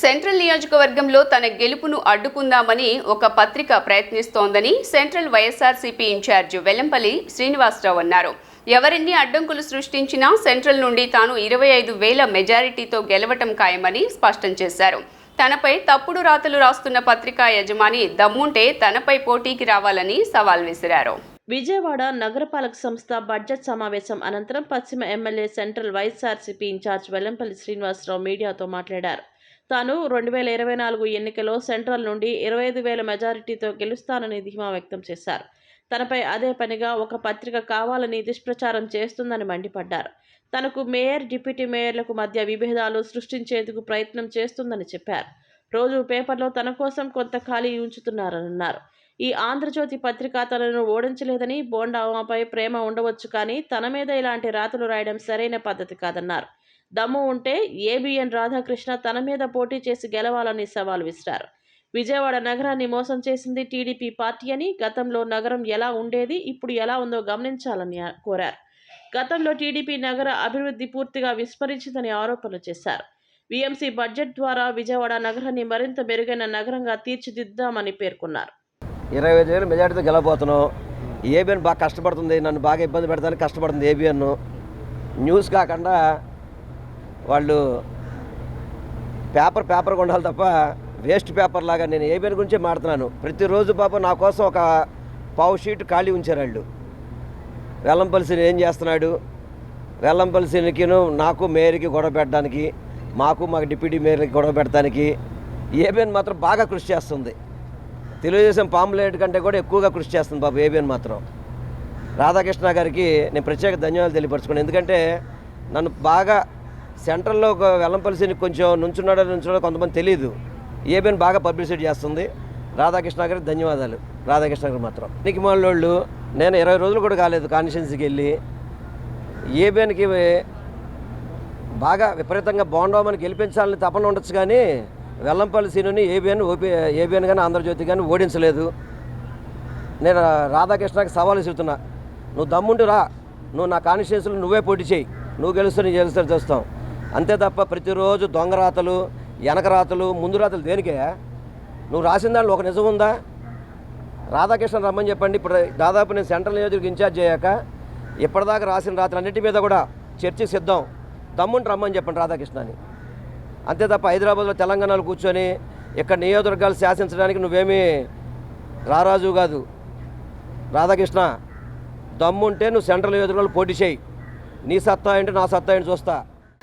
Central నియోజకవర్గంలో తన గెలుపును అడ్డుకుందామని ఒక పత్రిక ప్రయత్నిస్తోందని central YSRCP incharge Vellampalli Srinivasa Rao అన్నారు. ఎవరెన్ని అడ్డంకులు సృష్టించినా సెంట్రల్ నుండి తాను ఇరవై ఐదు వేల మెజారిటీతో గెలవటం ఖాయమని స్పష్టం చేశారు. తనపై తప్పుడు రాతలు రాస్తున్న పత్రికా యజమాని దమ్ముంటే తనపై పోటీకి రావాలని సవాల్ విసిరారు. విజయవాడ నగరపాలక సంస్థ బడ్జెట్ సమావేశం అనంతరం పశ్చిమ MLA central YSRCP incharge Vellampalli Srinivasa Rao మీడియాతో మాట్లాడారు. తాను రెండు వేల ఇరవై నాలుగు ఎన్నికలో సెంట్రల్ నుండి ఇరవై ఐదు వేల మెజారిటీతో గెలుస్తానని ధీమా వ్యక్తం చేశారు. తనపై అదే పనిగా ఒక పత్రిక కావాలని దుష్ప్రచారం చేస్తుందని మండిపడ్డారు. తనకు మేయర్ డిప్యూటీ మేయర్లకు మధ్య విభేదాలు సృష్టించేందుకు ప్రయత్నం చేస్తుందని చెప్పారు. రోజు పేపర్లో తన కోసం కొంత ఖాళీ ఉంచుతున్నారన్నారు. ఈ ఆంధ్రజ్యోతి పత్రిక తనను ఓడించలేదని బోండామాపై ప్రేమ ఉండవచ్చు కానీ తన మీద ఇలాంటి రాతలు రాయడం సరైన పద్ధతి కాదన్నారు. దమ్ము ఉంటే ఏబిఎన్ రాధాకృష్ణ తన మీద పోటీ చేసి గెలవాలని సవాల్ విసిరారు. విజయవాడ నగరాన్ని మోసం చేసింది టీడీపీ పార్టీ అని గతంలో నగరం ఎలా ఉండేది ఇప్పుడు ఎలా ఉందో గమనించాలని కోరారు. గతంలో టీడీపీ నగర అభివృద్ధి పూర్తిగా విస్మరించిందని ఆరోపణలు చేశారు. వీఎంసీ బడ్జెట్ ద్వారా విజయవాడ నగరాన్ని మరింత మెరుగైన నగరంగా తీర్చిదిద్దామని పేర్కొన్నారు. ఇరవై ఐదు వేలు మెజార్టీతో గెలబోతున్నాం ఏబిఎన్ బాగా కష్టపడుతుంది నన్ను బాగా ఇబ్బంది పెడతానికి కష్టపడుతుంది ఏబిఎన్ న్యూస్ కాకుండా వాళ్ళు పేపర్ పేపర్ ఉండాలి తప్ప వేస్ట్ పేపర్ లాగా నేను ఏబిఎన్ గురించే మాడుతున్నాను ప్రతిరోజు పాపం నా కోసం ఒక పావు షీట్ ఖాళీ ఉంచారు వాళ్ళు. వెల్లంపల్సిని ఏం చేస్తున్నాడు? వెల్లంపల్సినికిను నాకు మేయర్కి గొడవ పెట్టడానికి మాకు మాకు డిప్యూటీ మేయర్కి గొడవ పెట్టడానికి ఏబిఎన్ మాత్రం బాగా కృషి చేస్తుంది. తెలుగుదేశం పాంప్లెట్ కంటే కూడా ఎక్కువగా కృషి చేస్తుంది బాబు ఏబిఎన్ మాత్రం. రాధాకృష్ణ గారికి నేను ప్రత్యేక ధన్యవాదాలు తెలియపరచుకున్నాను. ఎందుకంటే నన్ను బాగా సెంట్రల్లో ఒక వెల్లంపల్లిని కొంచెం నుంచున్నాడో నుంచున్నాడో కొంతమంది తెలియదు ఏబిఎన్ బాగా పబ్లిసిటీ చేస్తుంది. రాధాకృష్ణ గారికి ధన్యవాదాలు. రాధాకృష్ణ గారు మాత్రం. నీకు వాళ్ళు నేను ఇరవై రోజులు కూడా కాలేదు కాన్స్టిట్యున్సీకి వెళ్ళి. ఏబిఎన్కి బాగా విపరీతంగా బాగుండవమని గెలిపించాలని తపన ఉండొచ్చు కానీ వెల్లంపల్లి సీనుని ఏబిఎన్ ఓపీ ఏబిఎన్ కానీ ఆంధ్రజ్యోతి కానీ ఓడించలేదు. నేను రాధాకృష్ణకి సవాల్ చెబుతున్నా నువ్వు దమ్ముండు రా. నువ్వు నా కాన్స్టిట్యున్సీలో నువ్వే పోటీ చేయి. నువ్వు గెలుస్తూ నీ గెలుస్తాను చూస్తావు అంతే తప్ప ప్రతిరోజు దొంగ రాతలు వెనక రాతలు ముందు రాతలు దేనికే? నువ్వు రాసిన దాంట్లో ఒక నిజం ఉందా? రాధాకృష్ణ రమ్మని చెప్పండి. ఇప్పుడు దాదాపు నేను సెంట్రల్ నియోజకవర్గం ఇన్ఛార్జ్ అయ్యాక ఇప్పటిదాకా రాసిన రాత్రి మీద కూడా చర్చ సిద్ధం. దమ్ముంటి రమ్మని చెప్పండి రాధాకృష్ణని. అంతే తప్ప హైదరాబాద్లో తెలంగాణలో కూర్చొని ఇక్కడ నియోజకవర్గాలు శాసించడానికి నువ్వేమీ రారాజు కాదు. రాధాకృష్ణ దమ్ముంటే నువ్వు సెంట్రల్ నియోజకవర్గాలు పోటీ చేయి. నీ సత్తా ఏంటి నా సత్తా ఏంటి చూస్తా.